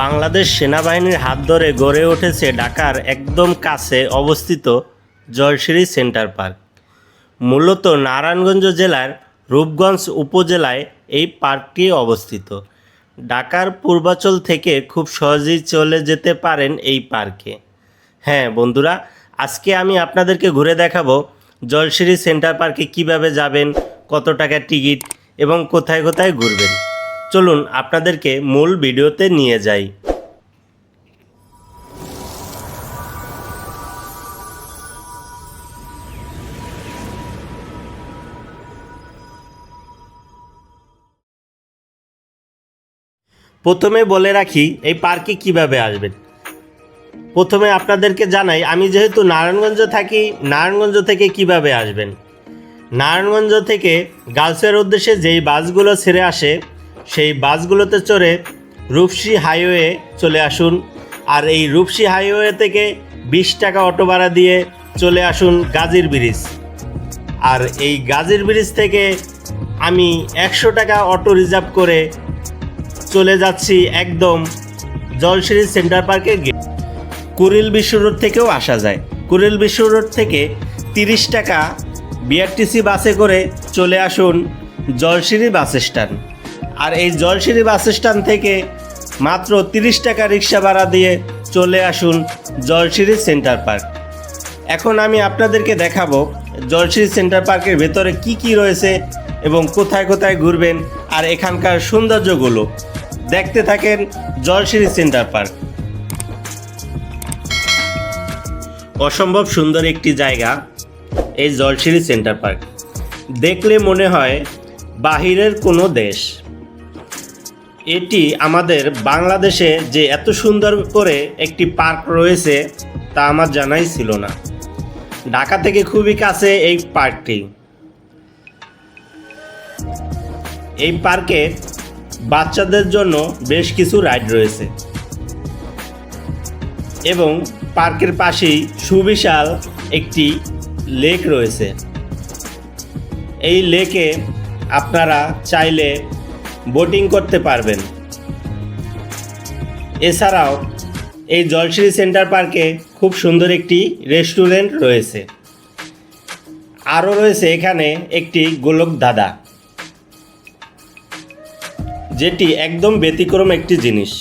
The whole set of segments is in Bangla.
বাংলাদেশ সেনাবাহিনীর হাত ধরে গড়ে উঠেছে ঢাকার একদম কাছে অবস্থিত জয়শ্রী সেন্টার পার্ক। মূলত নারায়ণগঞ্জ জেলার রূপগঞ্জ উপজেলায় এই পার্কটি অবস্থিত। ঢাকার পূর্বাচল থেকে খুব সহজেই চলে যেতে পারেন এই পার্কে। হ্যাঁ বন্ধুরা, আজকে আমি আপনাদেরকে ঘুরে দেখাবো জয়শ্রী সেন্টার পার্কে কীভাবে যাবেন, কত টাকা টিকিট এবং কোথায় কোথায় ঘুরবেন। চলুন আপনাদেরকে মূল ভিডিওতে নিয়ে যাই। প্রথমে বলে রাখি, এই পার্কে কীভাবে আসবেন? প্রথমে আপনাদেরকে জানাই, আমি যেহেতু নারায়ণগঞ্জ থাকি, নারায়ণগঞ্জ থেকে কীভাবে আসবেন? নারায়ণগঞ্জ থেকে গার্লসের উদ্দেশ্যে যেই বাসগুলো ছেড়ে আসে সেই বাসগুলোতে চড়ে রূপসী হাইওয়ে চলে আসুন। আর এই রূপসী হাইওয়ে থেকে বিশ টাকা অটো ভাড়া দিয়ে চলে আসুন গাজীর ব্রিজ। আর এই গাজীর ব্রিজ থেকে আমি একশো টাকা অটো রিজার্ভ করে চলে যাচ্ছি একদম জলশ্রী সেন্টার পার্কে গে কুরিল বিশ্ব রোড থেকেও আসা যায়। কুরিল বিশ্ব রোড থেকে তিরিশ টাকা বিআরটিসি বাসে করে চলে আসুন জলশিরি বাস স্ট্যান্ড। আর এই জলশিরি বাস স্ট্যান্ড থেকে মাত্র তিরিশ টাকা রিক্সা ভাড়া দিয়ে চলে আসুন জলশিরি সেন্টার পার্ক। এখন আমি আপনাদেরকে দেখাবো জলশিরি সেন্টার পার্কের ভেতরে কি কি রয়েছে এবং কোথায় কোথায় ঘুরবেন আর এখানকার সৌন্দর্যগুলো। দেখতে থাকেন জলশিরি সেন্টার পার্ক। অসম্ভব সুন্দর একটি জায়গা এই জলশিরি সেন্টার পার্ক। দেখলে মনে হয় বাহিরের কোনো দেশ। এটি আমাদের বাংলাদেশে যে এত সুন্দর করে একটি পার্ক রয়েছে, তা আমার জানাই ছিল না। ঢাকা থেকে খুবই কাছে এই পার্কটি। এই পার্কে বাচ্চাদের জন্য বেশ কিছু রাইড রয়েছে। এবং পার্কের পাশেই সুবিশাল একটি লেক রয়েছে। এই লেকে আপনারা চাইলে বোটিং করতে পারবেন। এছাড়াও, এই জলশ্রী সেন্টার পার্কে খুব সুন্দর একটি রেস্টুরেন্ট রয়েছে। আরও রয়েছে এখানে একটি গোলক দাদা, যেটি একদম ব্যতিক্রম একটি জিনিস।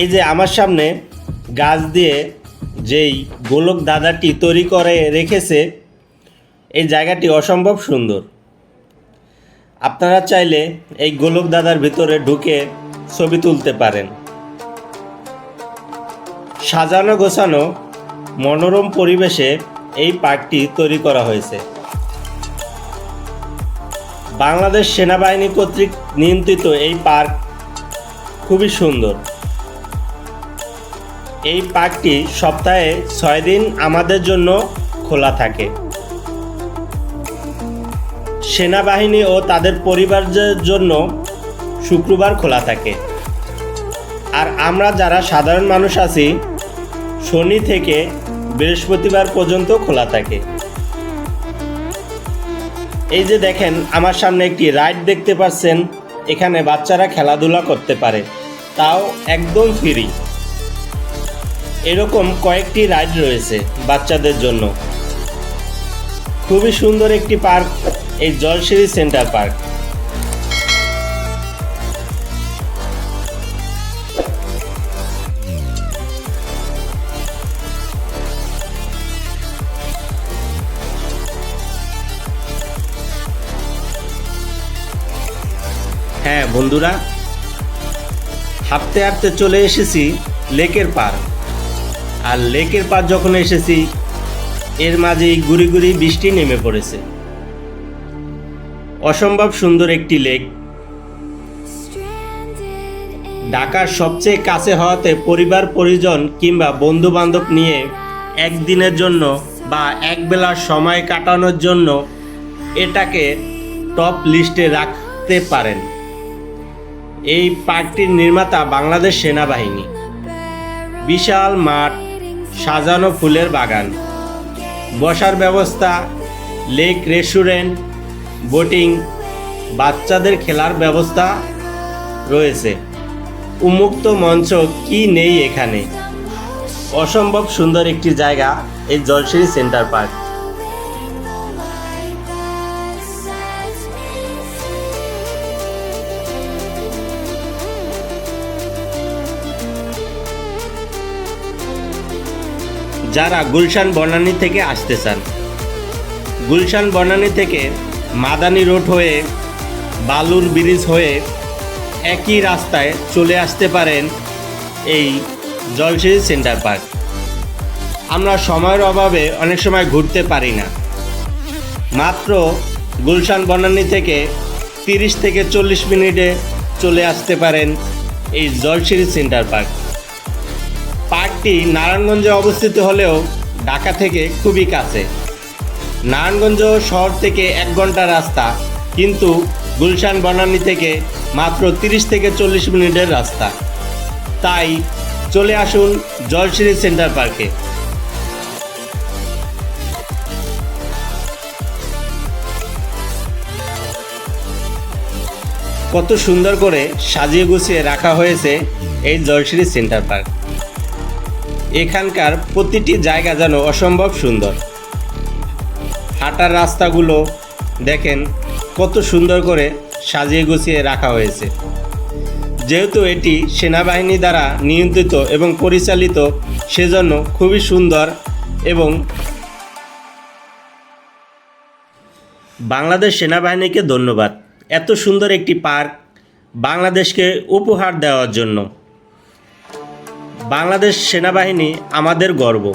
এই যে আমার সামনে গাছ দিয়ে যেই গোলক দাদাটি তৈরি করে রেখেছে, এই জায়গাটি অসম্ভব সুন্দর। আপনারা চাইলে এই গোলক দাদার ভিতরে ঢুকে ছবি তুলতে পারেন। সাজানো গোছানো মনোরম পরিবেশে এই পার্কটি তৈরি করা হয়েছে। বাংলাদেশ সেনাবাহিনী কর্তৃক নিয়ন্ত্রিত এই পার্ক খুবই সুন্দর। এই পার্কটি সপ্তাহে ছয় দিন আমাদের জন্য খোলা থাকে। সেনাবাহিনী ও তাদের পরিবারদের জন্য শুক্রবার খোলা থাকে। আর আমরা যারা সাধারণ মানুষ আছি, শনি থেকে বৃহস্পতিবার পর্যন্ত খোলা থাকে। এই যে দেখেন, আমার সামনে একটি রাইড দেখতে পাচ্ছেন। এখানে বাচ্চারা খেলাধুলা করতে পারে। তাও একদম ফ্রি। এরকম কয়েকটি রাইড রয়েছে বাচ্চাদের জন্য। খুবই সুন্দর একটি পার্ক। এই জলশিরি সেন্টার পার্ক। হ্যাঁ বন্ধুরা, হাঁটতে হাঁটতে চলে এসেছি লেকের পার আর লেকের পার যখন এসেছি, এর মাঝেই গুড়ি গুড়ি বৃষ্টি নেমে পড়েছে। অসম্ভব সুন্দর একটি লেক। ঢাকার সবচেয়ে কাছে হওয়াতে পরিবার, পরিজন কিংবা বন্ধু বান্ধব নিয়ে একদিনের জন্য বা এক বেলার সময় কাটানোর জন্য এটাকে টপ লিস্টে রাখতে পারেন। এই পার্কটির নির্মাতা বাংলাদেশ সেনাবাহিনী। বিশাল মাঠ, সাজানো ফুলের বাগান, বসার ব্যবস্থা, লেক রেস্টুরেন্ট বোটিং বাচ্চাদের খেলার ব্যবস্থা রয়েছে। উন্মুক্ত মঞ্চ কি নেই এখানে? অসম্ভব সুন্দর একটি জায়গা এই জলসিরি সেন্টার পার্ক। যারা গুলশান বনানী থেকে আসতে চান, গুলশান বনানী থেকে মাদানী রোড হয়ে, বালুর ব্রিজ হয়ে একই রাস্তায় চলে আসতে পারেন এই জলসিরি সেন্টার পার্ক। আমরা সময়ের অভাবে অনেক সময় ঘুরতে পারি না। মাত্র গুলশান বনানী থেকে তিরিশ থেকে চল্লিশ মিনিটে চলে আসতে পারেন এই জলসিরি সেন্টার পার্ক। পার্কটি নারায়ণগঞ্জে অবস্থিত হলেও ঢাকা থেকে খুবই কাছে। নারায়ণগঞ্জ শহর থেকে এক ঘণ্টা রাস্তা, কিন্তু গুলশান বনানী থেকে মাত্র তিরিশ থেকে চল্লিশ মিনিটের রাস্তা। তাই চলে আসুন জলসিরি সেন্টার পার্কে। কত সুন্দর করে সাজিয়ে গুছিয়ে রাখা হয়েছে এই জলসিরি সেন্টার পার্ক। এখানকার প্রতিটি জায়গা যেন অসম্ভব সুন্দর। হাঁটার রাস্তাগুলো দেখেন কত সুন্দর করে সাজিয়ে গুছিয়ে রাখা হয়েছে। যেহেতু এটি সেনাবাহিনী দ্বারা নিয়ন্ত্রিত এবং পরিচালিত, সেজন্য খুবই সুন্দর এবং বাংলাদেশ সেনাবাহিনীকে ধন্যবাদ। এত সুন্দর একটি পার্ক বাংলাদেশকে উপহার দেওয়ার জন্য। বাংলাদেশ সেনাবাহিনী আমাদের গর্ব।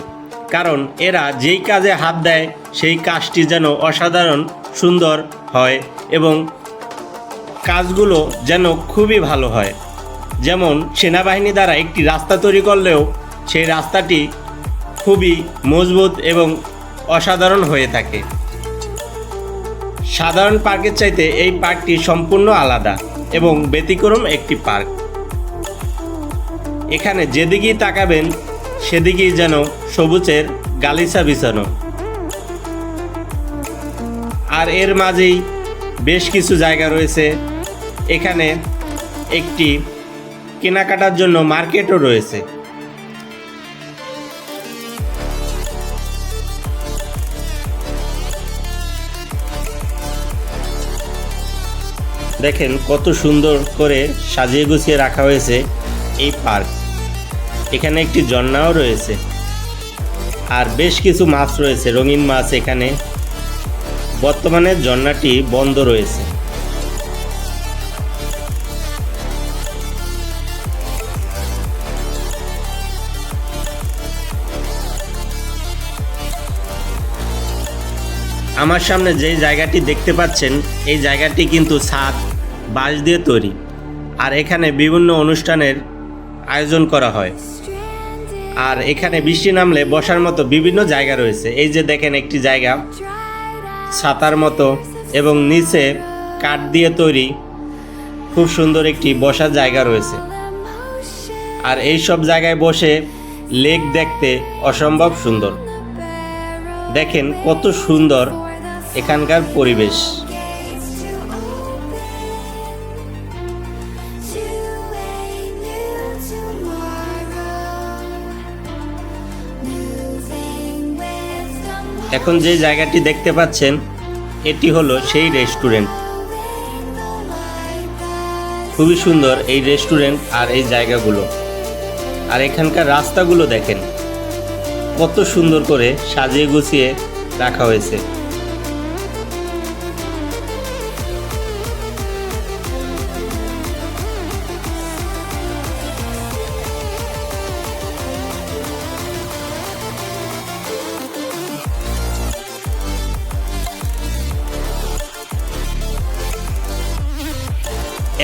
কারণ এরা যেই কাজে হাত দেয়, সেই কাজটি যেন অসাধারণ, সুন্দর হয় এবং কাজগুলো যেন খুবই ভালো হয়। যেমন সেনাবাহিনী দ্বারা একটি রাস্তা তৈরি করলেও সেই রাস্তাটি খুবই মজবুত এবং অসাধারণ হয়ে থাকে। সাধারণ পার্কের চাইতে এই পার্কটি সম্পূর্ণ আলাদা এবং ব্যতিক্রম একটি পার্ক। এখানে যেদিকেই তাকাবেন সেদিকেই যেন সবুজের গালিচা বিছানো। আর এর মাঝেই বেশ কিছু জায়গা রয়েছে। এখানে একটি কেনাকাটার জন্য মার্কেটও রয়েছে। দেখেন কত সুন্দর করে সাজিয়ে গুছিয়ে রাখা হয়েছে এই পার্ক। এখানে একটি ঝর্ণাও রয়েছে। আর বেশ কিছু মাছ রয়েছে, রঙিন মাছ এখানে। বর্তমানে ঝর্ণাটি বন্ধ রয়েছে। আমার সামনে যে জায়গাটি দেখতে পাচ্ছেন, এই জায়গাটি কিন্তু ছাদ, বাঁশ দিয়ে তৈরি। আর এখানে বিভিন্ন অনুষ্ঠানের আয়োজন করা হয়। আর এখানে বৃষ্টি নামলে বসার মতো বিভিন্ন জায়গা রয়েছে। এই যে দেখেন একটি জায়গা, ছাতার মতো এবং নিচে কাঠ দিয়ে তৈরি খুব সুন্দর একটি বসার জায়গা রয়েছে। আর এই সব জায়গায় বসে লেক দেখতে অসম্ভব সুন্দর। দেখেন কত সুন্দর এখানকার পরিবেশ। এখন যে জায়গাটি দেখতে পাচ্ছেন, এটি হলো সেই রেস্টুরেন্ট। খুবই সুন্দর এই রেস্টুরেন্ট আর এই জায়গাগুলো। আর এখানকার রাস্তাগুলো দেখেন, কত সুন্দর করে সাজিয়ে গুছিয়ে রাখা হয়েছে।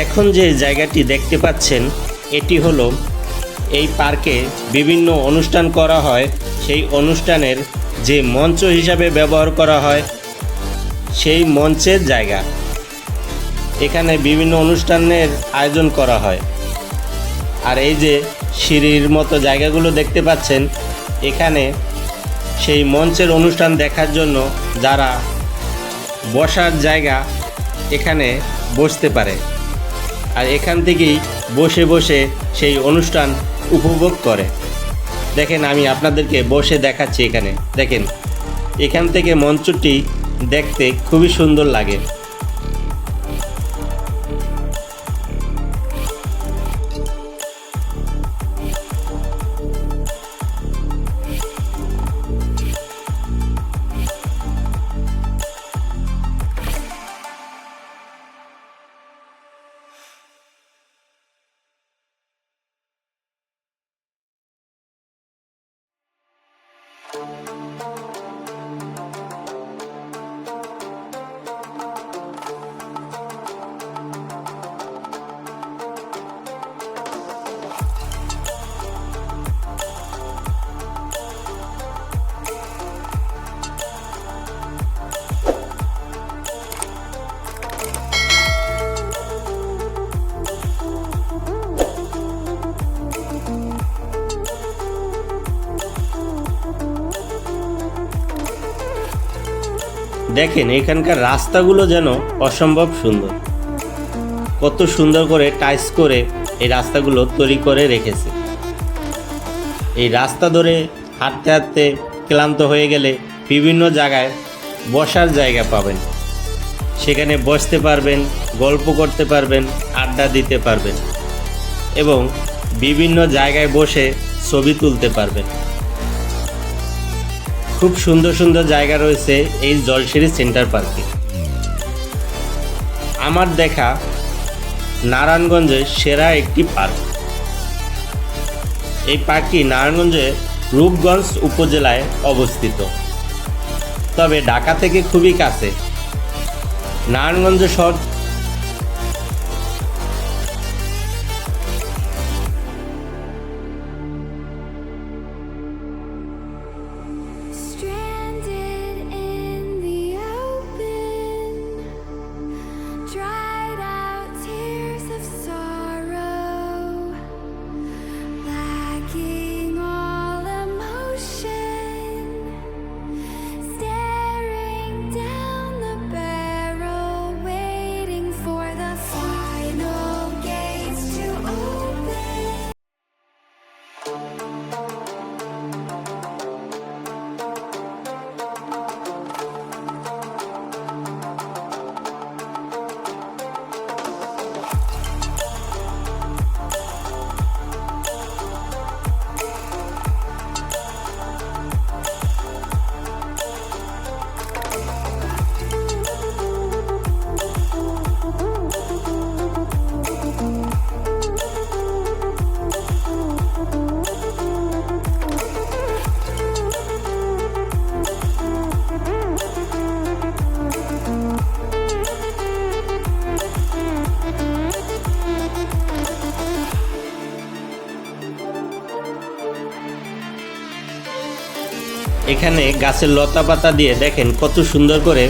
এখন যে জায়গাটি দেখতে পাচ্ছেন, এটি হলো এই পার্কে বিভিন্ন অনুষ্ঠান করা হয়। সেই অনুষ্ঠানের যে মঞ্চ হিসাবে ব্যবহার করা হয়, সেই মঞ্চের জায়গা। এখানে বিভিন্ন অনুষ্ঠানের আয়োজন করা হয়। আর এই যে সিঁড়ির মতো জায়গাগুলো দেখতে পাচ্ছেন, এখানে সেই মঞ্চের অনুষ্ঠান দেখার জন্য যারা বসার জায়গা এখানে বসতে পারে। আর এখান থেকেই বসে বসে সেই অনুষ্ঠান উপভোগ করে। দেখেন, আমি আপনাদেরকে বসে দেখাচ্ছি এখানে। দেখেন, এখান থেকে মঞ্চটি দেখতে খুবই সুন্দর লাগে। দেখেন এখানকার রাস্তাগুলো যেন অসম্ভব সুন্দর। কত সুন্দর করে টাইস করে এই রাস্তাগুলো তৈরি করে রেখেছে। এই রাস্তা ধরে হাঁটতে হাঁটতে ক্লান্ত হয়ে গেলে বিভিন্ন জায়গায় বসার জায়গা পাবেন। সেখানে বসতে পারবেন, গল্প করতে পারবেন, আড্ডা দিতে পারবেন এবং বিভিন্ন জায়গায় বসে ছবি তুলতে পারবেন। খুব সুন্দর সুন্দর জায়গা রয়েছে এই জলসিরি সেন্টার পার্কে। আমার দেখা নারায়ণগঞ্জের সেরা একটি পার্ক। এই পার্কটি নারায়ণগঞ্জের রূপগঞ্জ উপজেলায় অবস্থিত। তবে ঢাকা থেকে খুবই কাছে। নারায়ণগঞ্জ শহর এখানে গাছের লতা পাতা দিয়ে দেখেন কত সুন্দর করে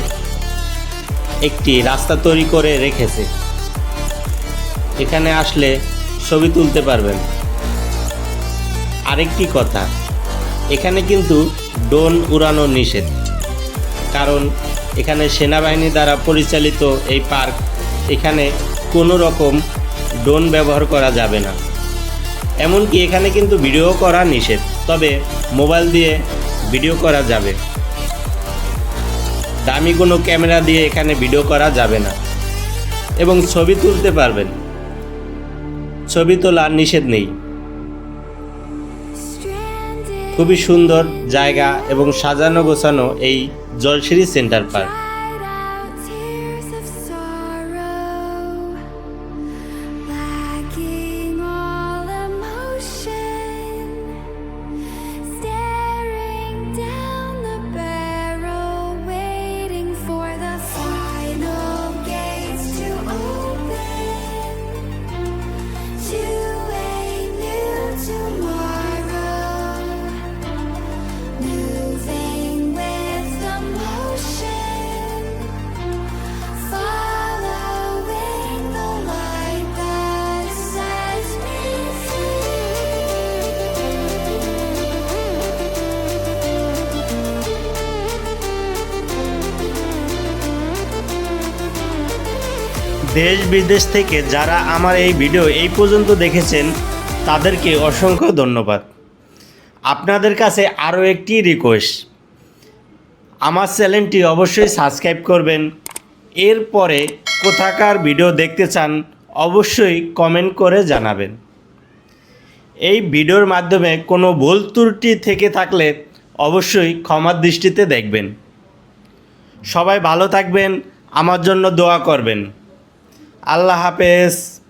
একটি রাস্তা তৈরি করে রেখেছে। এখানে আসলে ছবি তুলতে পারবেন। আরেকটি কথা, এখানে কিন্তু ড্রোন উড়ানো নিষেধ, কারণ এখানে সেনাবাহিনী দ্বারা পরিচালিত এই পার্ক, এখানে কোনো রকম ড্রোন ব্যবহার করা যাবে না। এমনকি এখানে কিন্তু ভিডিও করা নিষেধ, তবে মোবাইল দিয়ে ভিডিও করা যাবে। দামি কোনো ক্যামেরা দিয়ে এখানে ভিডিও করা যাবে না। এবং ছবি তুলতে পারবেন। ছবি তোলার নিষেধ নেই। খুবই সুন্দর জায়গা এবং সাজানো গোছানো এই জলসিরি সেন্টার পার্ক। দেশ বিদেশ থেকে যারা আমার এই ভিডিও এই পর্যন্ত দেখেছেন, তাদেরকে অসংখ্য ধন্যবাদ। আপনাদের কাছে আরও একটি রিকোয়েস্ট আমার চ্যানেলটি অবশ্যই সাবস্ক্রাইব করবেন। এরপরে কোথাকার ভিডিও দেখতে চান, অবশ্যই কমেন্ট করে জানাবেন। এই ভিডিওর মাধ্যমে কোনো ভুল ত্রুটি থেকে থাকলে অবশ্যই ক্ষমার দৃষ্টিতে দেখবেন। সবাই ভালো থাকবেন, আমার জন্য দোয়া করবেন। আল্লাহ হাফেজ।